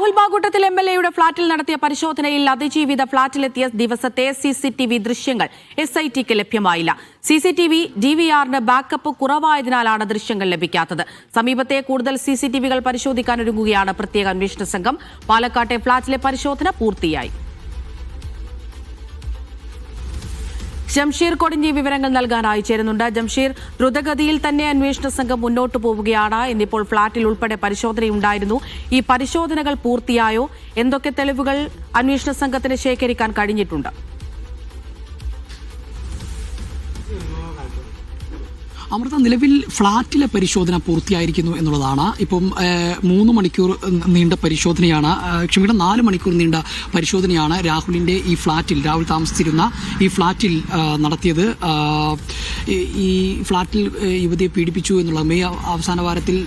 Rahul ബാഗൂട്ടത്തിൽ M L എയുടെ ഫ്ളാറ്റിൽ നടത്തിയ പരിശോധനയിൽ അതിജീവിത ഫ്ളാറ്റിലെത്തിയ ദിവസത്തെ സി സി ടി വി ദൃശ്യങ്ങൾ എസ് ഐ ടിക്ക് ലഭ്യമായില്ല. C C T V D V ആറിന് ബാക്കപ്പ് കുറവായതിനാലാണ് ദൃശ്യങ്ങൾ ലഭിക്കാത്തത്. സമീപത്തെ കൂടുതൽ സി സി ടി വികൾ പരിശോധിക്കാനൊരുങ്ങുകയാണ് പ്രത്യേക അന്വേഷണ സംഘം. പാലക്കാട്ടെ ഫ്ളാറ്റിലെ പരിശോധന പൂർത്തിയായി. ജംഷീർ കൊടിഞ്ഞി വിവരങ്ങൾ നൽകാനായി ചേരുന്നുണ്ട്. ജംഷീർ ദ്രുതഗതിയിൽ തന്നെ അന്വേഷണ സംഘം മുന്നോട്ട് പോവുകയാണ്. ഇന്നിപ്പോൾ ഫ്ളാറ്റിൽ ഉൾപ്പെടെ പരിശോധനയുണ്ടായിരുന്നു. ഈ പരിശോധനകൾ പൂർത്തിയായോ? എന്തൊക്കെ തെളിവുകൾ അന്വേഷണ സംഘത്തിന് ശേഖരിക്കാൻ കഴിഞ്ഞിട്ടുണ്ട്? അമൃത നിലവിൽ ഫ്ളാറ്റിലെ പരിശോധന പൂർത്തിയായിരിക്കുന്നു എന്നുള്ളതാണ്. ഇപ്പം മൂന്ന് മണിക്കൂർ നീണ്ട പരിശോധനയാണ്. ക്ഷമിക്കണം നാല് മണിക്കൂർ നീണ്ട പരിശോധനയാണ് രാഹുലിന്റെ ഈ ഫ്ളാറ്റിൽ രാഹുൽ താമസിച്ചിരുന്ന ഈ ഫ്ളാറ്റിൽ നടത്തിയത്. ഈ- ഫ്ളാറ്റിൽ യുവതിയെ പീഡിപ്പിച്ചു എന്നുള്ള മെയ് അവസാന വാരത്തിൽ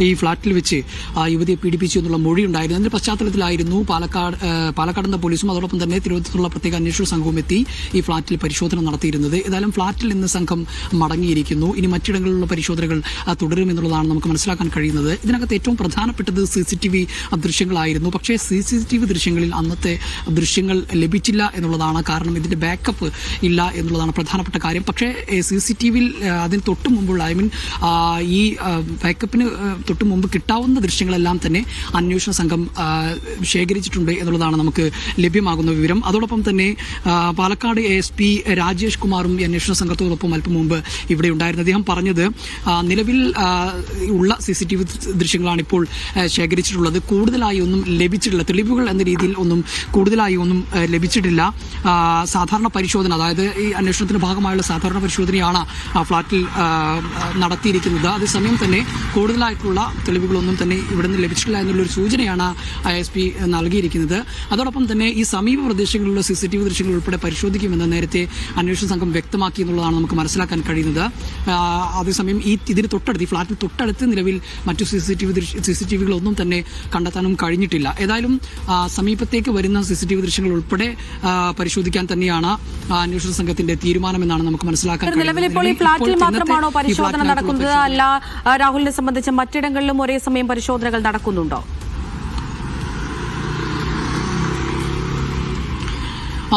ഈ ഫ്ളാറ്റിൽ വെച്ച് യുവതിയെ പീഡിപ്പിച്ചു എന്നുള്ള മൊഴി ഉണ്ടായിരുന്നു. അതിന്റെ പശ്ചാത്തലത്തിലായിരുന്നു പാലക്കാട് പാലക്കാട് എന്ന പോലീസും അതോടൊപ്പം തന്നെ തിരുവനന്തപുരത്തുള്ള പ്രത്യേക അന്വേഷണ സംഘവും എത്തി ഈ ഫ്ളാറ്റിൽ പരിശോധന നടത്തിയിരുന്നത്. ഏതായാലും ഫ്ളാറ്റിൽ നിന്ന് സംഘം മടങ്ങിയിരിക്കുന്നു. ഇനി മറ്റിടങ്ങളിലുള്ള പരിശോധനകൾ തുടരുമെന്നുള്ളതാണ് നമുക്ക് മനസ്സിലാക്കാൻ കഴിയുന്നത്. ഇതിനകത്ത് ഏറ്റവും പ്രധാനപ്പെട്ടത് സി സി ടി വി ദൃശ്യങ്ങളായിരുന്നു. പക്ഷേ സി സി ടി വി ദൃശ്യങ്ങളിൽ അന്നത്തെ ദൃശ്യങ്ങൾ ലഭിച്ചില്ല എന്നുള്ളതാണ് കാരണം. ഇതിന്റെ ബാക്കപ്പ് ഇല്ല എന്നുള്ളതാണ് പ്രധാനപ്പെട്ട കാര്യം. പക്ഷേ സി സി ടി വിയിൽ അതിന് തൊട്ട് മുമ്പുള്ള ഐ മീൻ ഈ ബാക്കപ്പിന് തൊട്ട് മുമ്പ് കിട്ടാവുന്ന ദൃശ്യങ്ങളെല്ലാം തന്നെ അന്വേഷണ സംഘം ശേഖരിച്ചിട്ടുണ്ട് എന്നുള്ളതാണ് നമുക്ക് ലഭ്യമാകുന്ന വിവരം. അതോടൊപ്പം തന്നെ പാലക്കാട് എസ് പി രാജേഷ് കുമാറും അന്വേഷണ സംഘത്തോടൊപ്പം അല്പം മുമ്പ് ഇവിടെ ഉണ്ടായിരുന്നു. അദ്ദേഹം പറഞ്ഞത് നിലവിൽ ഉള്ള സി സി ടി വി ദൃശ്യങ്ങളാണ് ഇപ്പോൾ ശേഖരിച്ചിട്ടുള്ളത്. കൂടുതലായി ഒന്നും ലഭിച്ചിട്ടില്ല. തെളിവുകൾ എന്ന രീതിയിൽ ഒന്നും കൂടുതലായി ഒന്നും ലഭിച്ചിട്ടില്ല. സാധാരണ പരിശോധന അതായത് ഈ അന്വേഷണത്തിന്റെ ഭാഗമായുള്ള സാധാരണ പരിശോധനയാണ് ഫ്ളാറ്റിൽ നടത്തിയിരിക്കുന്നത്. അതേസമയം തന്നെ കൂടുതലായിട്ടുള്ള തെളിവുകളൊന്നും തന്നെ ഇവിടെ നിന്ന് ലഭിച്ചിട്ടില്ല എന്നുള്ളൊരു സൂചനയാണ് ഐ എസ് പി നൽകിയിരിക്കുന്നത്. അതോടൊപ്പം തന്നെ ഈ സമീപ പ്രദേശങ്ങളിലുള്ള സി സി ടി വി ദൃശ്യങ്ങൾ ഉൾപ്പെടെ പരിശോധിക്കുമെന്ന് നേരത്തെ അന്വേഷണ സംഘം വ്യക്തമാക്കി എന്നുള്ളതാണ് നമുക്ക് മനസ്സിലാക്കാൻ കഴിയുന്നത്. അതേസമയം ഈ ഇതിന് തൊട്ടടുത്ത് ഈ ഫ്ളാറ്റിന് തൊട്ടടുത്ത് നിലവിൽ മറ്റു C C T V C C T വികളൊന്നും തന്നെ കണ്ടെത്താനും കഴിഞ്ഞിട്ടില്ല. ഏതായാലും സമീപത്തേക്ക് വരുന്ന സി സി ടി വി ദൃശ്യങ്ങൾ ഉൾപ്പെടെ പരിശോധിക്കാൻ തന്നെയാണ് അന്വേഷണ സംഘത്തിന്റെ തീരുമാനമെന്നാണ് നമുക്ക് മനസ്സിലാക്കാൻ നിലവിൽ ഇപ്പോൾ ഈ ഫ്ളാറ്റിൽ മാത്രമാണോ പരിശോധന നടക്കുന്നത്. അല്ല രാഹുലിനെ സംബന്ധിച്ച് മറ്റിടങ്ങളിലും ഒരേ സമയം പരിശോധനകൾ നടക്കുന്നുണ്ടോ?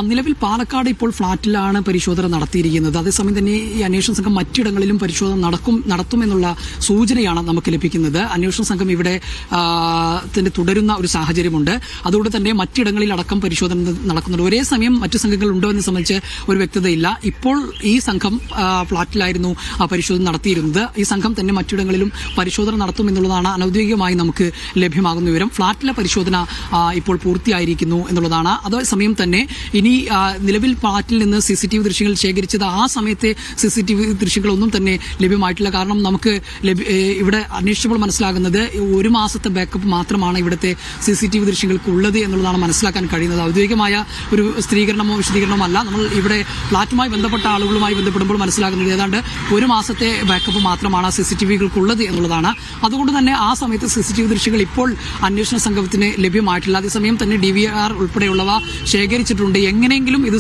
നിലവിൽ പാലക്കാട് ഇപ്പോൾ ഫ്ളാറ്റിലാണ് പരിശോധന നടത്തിയിരിക്കുന്നത്. അതേസമയം തന്നെ ഈ അന്വേഷണ സംഘം മറ്റിടങ്ങളിലും പരിശോധന നടക്കും നടത്തുമെന്നുള്ള സൂചനയാണ് നമുക്ക് ലഭിക്കുന്നത്. അന്വേഷണ സംഘം ഇവിടെ തന്നെ തുടരുന്ന ഒരു സാഹചര്യമുണ്ട്. അതുകൊണ്ട് തന്നെ മറ്റിടങ്ങളിൽ അടക്കം പരിശോധന നടക്കുന്നുണ്ട്. ഒരേ സമയം മറ്റു സംഘങ്ങൾ ഉണ്ടോ എന്ന് സംബന്ധിച്ച് ഒരു വ്യക്തതയില്ല. ഇപ്പോൾ ഈ സംഘം ഫ്ളാറ്റിലായിരുന്നു പരിശോധന നടത്തിയിരുന്നത്. ഈ സംഘം തന്നെ മറ്റിടങ്ങളിലും പരിശോധന നടത്തുമെന്നുള്ളതാണ് അനൌദ്യോഗികമായി നമുക്ക് ലഭ്യമാകുന്ന വിവരം. ഫ്ളാറ്റിലെ പരിശോധന ഇപ്പോൾ പൂർത്തിയായിരിക്കുന്നു എന്നുള്ളതാണ്. അതേസമയം തന്നെ ഇനി ആ, നിലവിൽ ഫ്ളാറ്റിൽ നിന്ന് സി സി ടി വി ദൃശ്യങ്ങൾ ശേഖരിച്ചത് ആ സമയത്തെ സി സി ടി വി ദൃശ്യങ്ങളൊന്നും തന്നെ ലഭ്യമായിട്ടില്ല. കാരണം നമുക്ക് ഇവിടെ അന്വേഷിച്ചപ്പോൾ മനസ്സിലാകുന്നത് ഒരു മാസത്തെ ബാക്കപ്പ് മാത്രമാണ് ഇവിടുത്തെ സി സി ടി വി ദൃശ്യങ്ങൾക്ക് ഉള്ളത് എന്നുള്ളതാണ് മനസ്സിലാക്കാൻ കഴിയുന്നത്. ഔദ്യോഗികമായ ഒരു സ്ഥിരീകരണമോ വിശദീകരണമോ അല്ല നമ്മൾ ഇവിടെ ഫ്ളാറ്റുമായി ബന്ധപ്പെട്ട ആളുകളുമായി ബന്ധപ്പെടുമ്പോൾ മനസ്സിലാകുന്നത് ഏതാണ്ട് ഒരു മാസത്തെ ബാക്കപ്പ് മാത്രമാണ് സി സി ടി വികൾക്കുള്ളത് എന്നുള്ളതാണ്. അതുകൊണ്ട് തന്നെ ആ സമയത്ത് സി സി ടി വി ദൃശ്യങ്ങൾ ഇപ്പോൾ അന്വേഷണ സംഘത്തിന് ലഭ്യമായിട്ടില്ല. അതേസമയം തന്നെ ഡി വി ആർ ഉൾപ്പെടെയുള്ളവ ശേഖരിച്ചിട്ടുണ്ട്. എങ്ങനെയെങ്കിലും ഇത്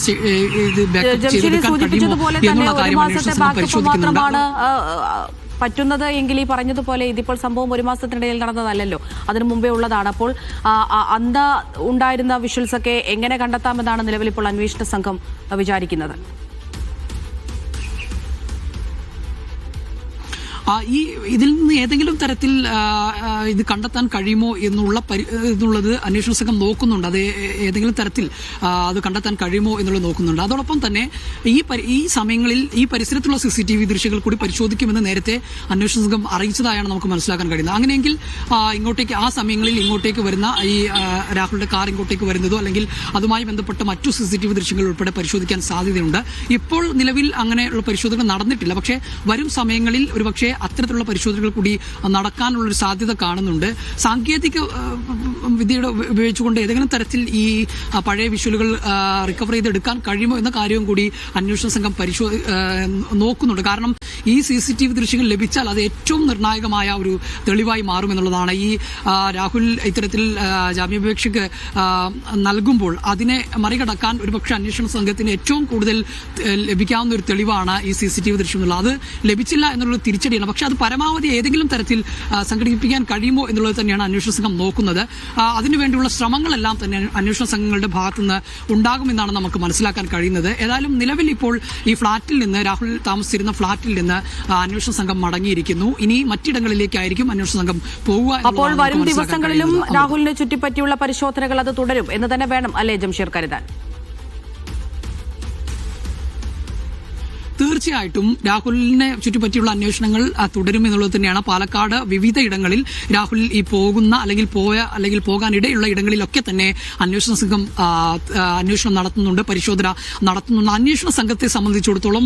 ഇത് സൂചിപ്പിച്ചതുപോലെ തന്നെ ഒരു മാസത്തെ മാത്രമാണ് പറ്റുന്നത് എങ്കിൽ ഈ പറഞ്ഞതുപോലെ ഇതിപ്പോൾ സംഭവം ഒരു മാസത്തിനിടയിൽ നടന്നതല്ലല്ലോ. അതിനു മുമ്പേ ഉള്ളതാണ്. അപ്പോൾ ആ, ഉണ്ടായിരുന്ന വിഷ്വൽസ് ഒക്കെ എങ്ങനെ കണ്ടെത്താമെന്നാണ് നിലവിൽ ഇപ്പോൾ അന്വേഷണ സംഘം വിചാരിക്കുന്നത്. ഈ ഇതിൽ നിന്ന് ഏതെങ്കിലും തരത്തിൽ ഇത് കണ്ടെത്താൻ കഴിയുമോ എന്നുള്ള എന്നുള്ളത് അന്വേഷണ സംഘം നോക്കുന്നുണ്ട്. അത് ഏതെങ്കിലും തരത്തിൽ അത് കണ്ടെത്താൻ കഴിയുമോ എന്നുള്ളത് നോക്കുന്നുണ്ട്. അതോടൊപ്പം തന്നെ ഈ ഈ സമയങ്ങളിൽ ഈ പരിസരത്തുള്ള സി സി ടി വി ദൃശ്യങ്ങൾ കൂടി പരിശോധിക്കുമെന്ന് നേരത്തെ അന്വേഷണ സംഘം അറിയിച്ചതായാണ് നമുക്ക് മനസ്സിലാക്കാൻ കഴിയുന്നത്. അങ്ങനെയെങ്കിൽ ഇങ്ങോട്ടേക്ക് ആ സമയങ്ങളിൽ ഇങ്ങോട്ടേക്ക് വരുന്ന ഈ രാഹുലിന്റെ കാർ ഇങ്ങോട്ടേക്ക് വരുന്നതോ അല്ലെങ്കിൽ അതുമായി ബന്ധപ്പെട്ട മറ്റു സി സി ടി വി ദൃശ്യങ്ങൾ ഉൾപ്പെടെ പരിശോധിക്കാൻ സാധ്യതയുണ്ട്. ഇപ്പോൾ നിലവിൽ അങ്ങനെയുള്ള പരിശോധന നടന്നിട്ടില്ല. പക്ഷേ വരും സമയങ്ങളിൽ ഒരുപക്ഷെ അത്തരത്തിലുള്ള പരിശോധനകൾ കൂടി നടക്കാനുള്ള ഒരു സാധ്യത കാണുന്നുണ്ട്. സാങ്കേതിക വിദ്യയുടെ ഉപയോഗിച്ചുകൊണ്ട് ഏതെങ്കിലും തരത്തിൽ ഈ പഴയ വിഷ്വലുകൾ റിക്കവർ ചെയ്തെടുക്കാൻ കഴിയുമോ എന്ന കാര്യവും കൂടി അന്വേഷണ സംഘം പരിശോ നോക്കുന്നുണ്ട്. കാരണം ഈ സി സി ടി വി ദൃശ്യങ്ങൾ ലഭിച്ചാൽ അത് ഏറ്റവും നിർണായകമായ ഒരു തെളിവായി മാറുമെന്നുള്ളതാണ് ഈ രാഹുൽ ഇത്തരത്തിൽ ജാമ്യാപേക്ഷയ്ക്ക് നൽകുമ്പോൾ അതിനെ മറികടക്കാൻ ഒരുപക്ഷെ അന്വേഷണ സംഘത്തിന് ഏറ്റവും കൂടുതൽ ലഭിക്കാവുന്ന ഒരു തെളിവാണ് ഈ സി സി ടി വി ദൃശ്യം എന്നുള്ളത് അത് ലഭിച്ചില്ല എന്നുള്ള തിരിച്ചടിയാണ്. പക്ഷെ അത് പരമാവധി ഏതെങ്കിലും തരത്തിൽ സംഘടിപ്പിക്കാൻ കഴിയുമോ എന്നുള്ളത് തന്നെയാണ് അന്വേഷണ സംഘം നോക്കുന്നത്. അതിനുവേണ്ടിയുള്ള ശ്രമങ്ങളെല്ലാം തന്നെ അന്വേഷണ സംഘങ്ങളുടെ ഭാഗത്തുനിന്ന് ഉണ്ടാകുമെന്നാണ് നമുക്ക് മനസ്സിലാക്കാൻ കഴിയുന്നത്. ഏതായാലും നിലവിൽ ഇപ്പോൾ ഈ ഫ്ളാറ്റിൽ നിന്ന് രാഹുൽ താമസിച്ചിരുന്ന ഫ്ളാറ്റിൽ നിന്ന് അന്വേഷണ സംഘം മടങ്ങിയിരിക്കുന്നു. ഇനി മറ്റിടങ്ങളിലേക്കായിരിക്കും അന്വേഷണ സംഘം പോവുക അപ്പോൾ വരും ദിവസങ്ങളിലും രാഹുലിനെ ചുറ്റിപ്പറ്റിയുള്ള പരിശോധനകൾ അത് തുടരും എന്ന് തന്നെ വേണം അല്ലേ ജംഷീർ കരുതാൻ? തീർച്ചയായിട്ടും രാഹുലിനെ ചുറ്റിപ്പറ്റിയുള്ള അന്വേഷണങ്ങൾ തുടരും എന്നുള്ളത് തന്നെയാണ്. പാലക്കാട് വിവിധ ഇടങ്ങളിൽ രാഹുൽ ഈ പോകുന്ന അല്ലെങ്കിൽ പോയ അല്ലെങ്കിൽ പോകാൻ ഇടയുള്ള ഇടങ്ങളിലൊക്കെ തന്നെ അന്വേഷണ സംഘം അന്വേഷണം നടത്തുന്നുണ്ട് പരിശോധന നടത്തുന്നുണ്ട്. അന്വേഷണ സംഘത്തെ സംബന്ധിച്ചിടത്തോളം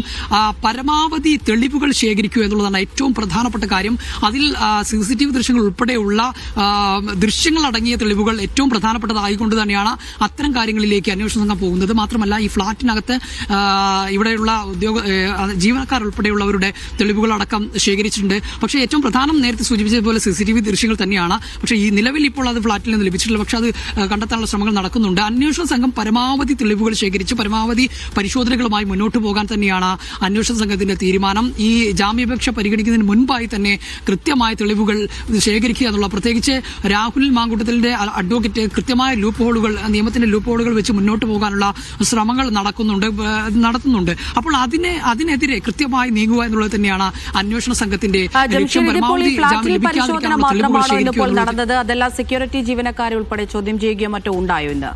പരമാവധി തെളിവുകൾ ശേഖരിക്കുക എന്നുള്ളതാണ് ഏറ്റവും പ്രധാനപ്പെട്ട കാര്യം. അതിൽ സി സി ടി വി ദൃശ്യങ്ങൾ ഉൾപ്പെടെയുള്ള ദൃശ്യങ്ങൾ അടങ്ങിയ തെളിവുകൾ ഏറ്റവും പ്രധാനപ്പെട്ടതായിക്കൊണ്ട് തന്നെയാണ് അത്തരം കാര്യങ്ങളിലേക്ക് അന്വേഷണ സംഘം പോകുന്നത്. മാത്രമല്ല ഈ ഫ്ളാറ്റിനകത്ത് ഇവിടെയുള്ള ഉദ്യോഗ ജീവനക്കാർ ഉൾപ്പെടെയുള്ളവരുടെ തെളിവുകളടക്കം ശേഖരിച്ചിട്ടുണ്ട്. പക്ഷേ ഏറ്റവും പ്രധാനം നേരത്തെ സൂചിപ്പിച്ചതുപോലെ സി സി ടി വി ദൃശ്യങ്ങൾ തന്നെയാണ്. പക്ഷേ ഈ നിലവിൽ ഇപ്പോൾ അത് ഫ്ളാറ്റിൽ നിന്ന് ലഭിച്ചിട്ടില്ല. പക്ഷേ അത് കണ്ടെത്താനുള്ള ശ്രമങ്ങൾ നടക്കുന്നുണ്ട്. അന്വേഷണ സംഘം പരമാവധി തെളിവുകൾ ശേഖരിച്ച്. പരമാവധി പരിശോധനകളുമായി മുന്നോട്ട് പോകാൻ തന്നെയാണ് അന്വേഷണ സംഘത്തിന്റെ തീരുമാനം. ഈ ജാമ്യപേക്ഷ പരിഗണിക്കുന്നതിന് മുൻപായി തന്നെ കൃത്യമായ തെളിവുകൾ ശേഖരിക്കുക എന്നുള്ള പ്രത്യേകിച്ച് രാഹുൽ മാങ്കൂട്ടത്തിന്റെ അഡ്വക്കേറ്റ് കൃത്യമായ ലൂപ്പ് ഹോളുകൾ നിയമത്തിന്റെ ലൂപ്പ് ഹോളുകൾ വെച്ച് മുന്നോട്ട് പോകാനുള്ള ശ്രമങ്ങൾ നടക്കുന്നുണ്ട് നടത്തുന്നുണ്ട്. അപ്പോൾ അതിനെ അതിനെതിരെ കൃത്യമായി നീങ്ങുക എന്നുള്ളത് തന്നെയാണ് അന്വേഷണ സംഘത്തിന്റെ പരിശോധന മാത്രമാണോ ഇന്നിപ്പോൾ നടന്നത്? അതെല്ലാം സെക്യൂരിറ്റി ജീവനക്കാരെ ഉൾപ്പെടെ ചോദ്യം ചെയ്യുകയോ മറ്റോ ഉണ്ടായോ ഇന്ന്?